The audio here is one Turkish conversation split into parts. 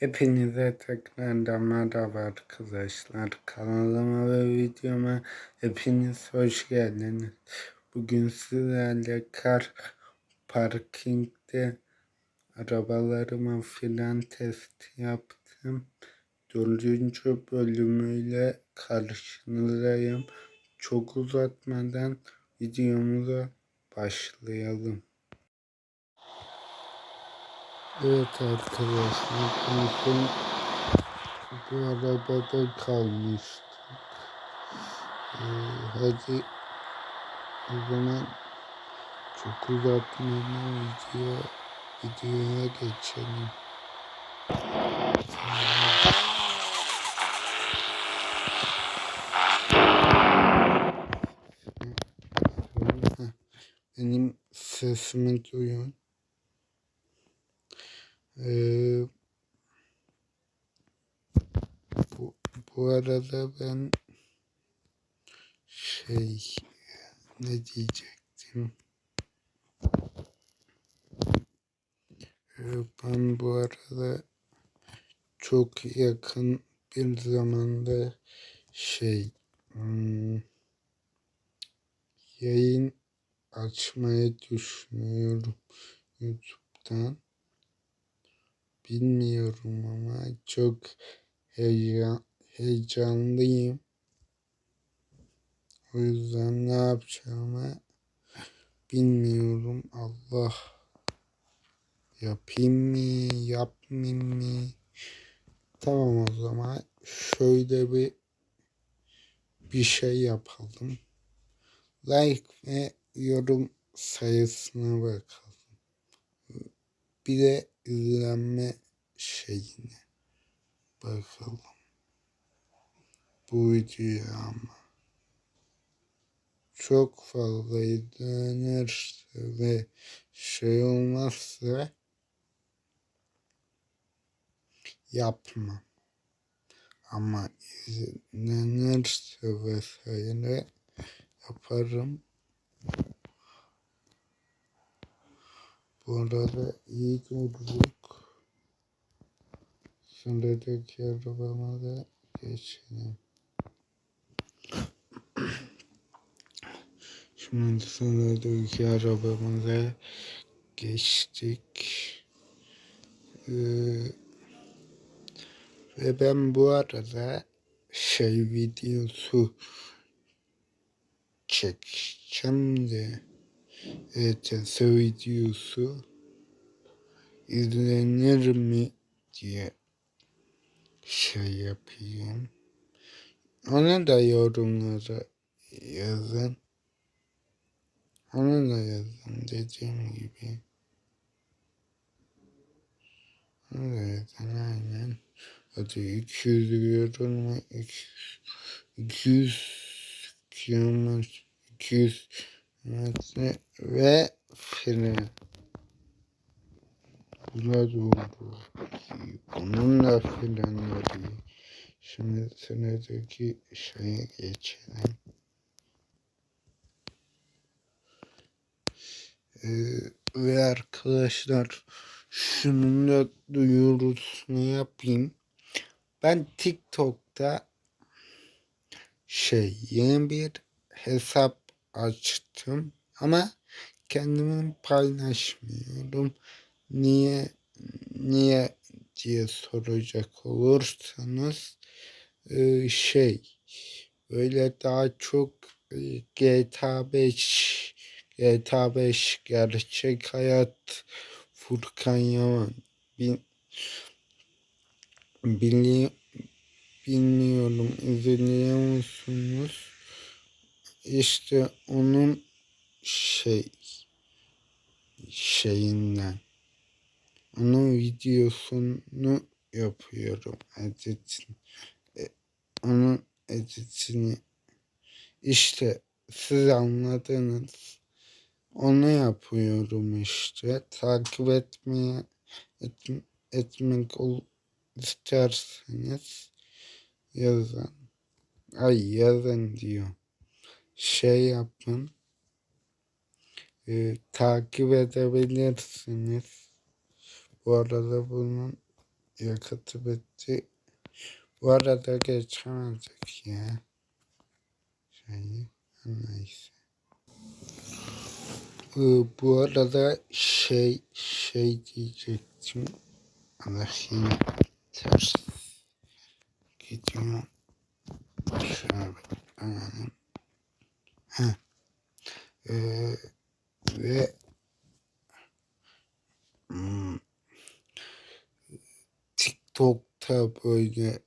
Hepinize tekrardan merhaba arkadaşlar. Kanalıma ve videoma hepiniz hoş geldiniz. Bugün sizlerle kar parkingde arabalarıma fren testi yaptım. Dördüncü bölümüyle karşınızdayım. Çok uzatmadan videomuza başlayalım. Evet arkadaşlar en bu arabada kalmıştık. Ee, hadi o zaman çok uzatmadan video, videoya geçelim. Benim sesimi duyun. Ee, bu, bu arada ben şey ne diyecektim? Ee, ben bu arada çok yakın bir zamanda şey hmm, yayın açmayı düşünüyorum YouTube'dan. Bilmiyorum ama çok heyecan, heyecanlıyım. O yüzden ne yapacağımı bilmiyorum. Allah yapayım mı, yapmayayım mı? Tamam o zaman şöyle bir bir şey yapalım. Like ve yorum sayısına bakalım. Bir de izlenme şeyine bakalım. Bu videoya ama çok fazla izlenirse ve şey olmazsa yapmam. Ama izlenirse vesaire yaparım. Bu arada iyi durduk. Sıradaki arabama da geçelim. Şimdi sıradaki arabamıza geçtik. Ee, ve ben bu arada şey videosu çekeceğim de ETS videosu izlenir mi diye şey yapayım. Ona da yorumlara yazın. Ona da yazın dediğim gibi. Yazın aynen. Hadi 200 yorum 200 200 kilometre 200 metre ve fren. Buna doğru. Bununla frenleri. Şimdi sıradaki şeye geçelim. Ee, ve arkadaşlar şunun da duyurusunu yapayım. Ben TikTok'ta şey yeni bir hesap açtım ama kendimi paylaşmıyorum. Niye niye diye soracak olursanız e, şey böyle daha çok e, GTA 5 GTA 5 gerçek hayat Furkan Yaman bili, bilmiyorum izliyor musunuz? İşte onun şey şeyinden. Onun videosunu yapıyorum editini. E, onun editini. İşte siz anladınız. Onu yapıyorum işte. Takip etmeye et, etmek ol, isterseniz yazın. Ay yazın diyor şey yapın e, takip edebilirsiniz bu arada bunun yakıtı bitti. Bu arada geçemedik ya. Şeyi neyse. Ee, bu arada şey şey diyecektim. Allah yine ters gidiyor. Şöyle anladım. Heh. Ee, ve hmm, TikTok'ta böyle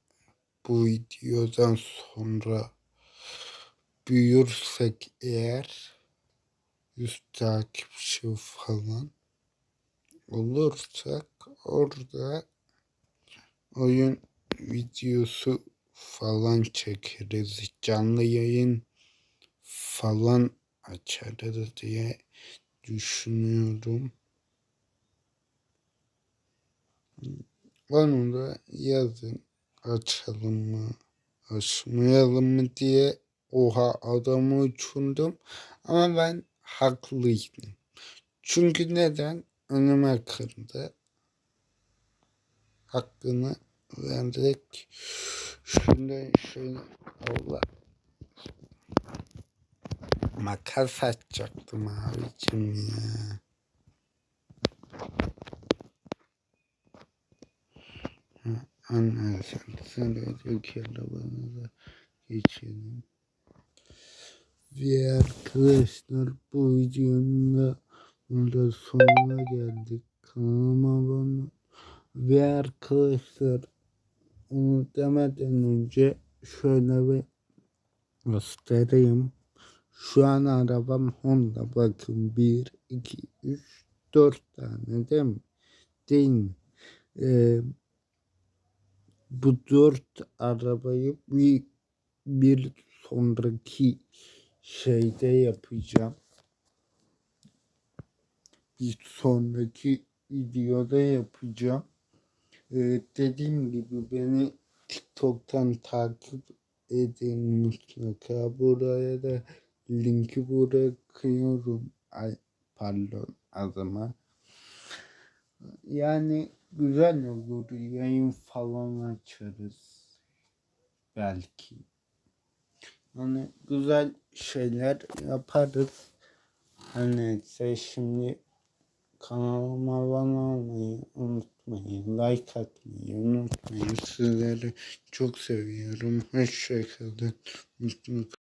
bu videodan sonra büyürsek eğer 100 takipçi falan olursak orada oyun videosu falan çekeriz. Canlı yayın falan açarız diye düşünüyorum. Onu da yazın. Açalım mı? Açmayalım mı diye oha adamı uçurdum. Ama ben haklıydım. Çünkü neden? Önüme kırdı. Hakkını verdik. Şöyle şöyle Allah. Makas açacaktım abicim ya. Anlarsın. Sen de Türkiye arabanıza geçelim. Ve arkadaşlar bu videonun da sonuna geldik. Kanalıma abone Ve arkadaşlar onu demeden önce şöyle bir göstereyim. Şu an arabam Honda. Bakın 1, 2, 3, 4 tane değil mi? Değil mi? Ee, bu dört arabayı bir, bir sonraki şeyde yapacağım. Bir sonraki videoda yapacağım. Ee, dediğim gibi beni TikTok'tan takip edin mutlaka. Buraya da linki bırakıyorum. Ay pardon adıma. Yani güzel olur. Yayın falan açarız. Belki. Hani güzel şeyler yaparız. Hani neyse şimdi kanalıma abone olmayı unutmayın. Like atmayı unutmayın. Sizleri çok seviyorum. Hoşçakalın. Mutlu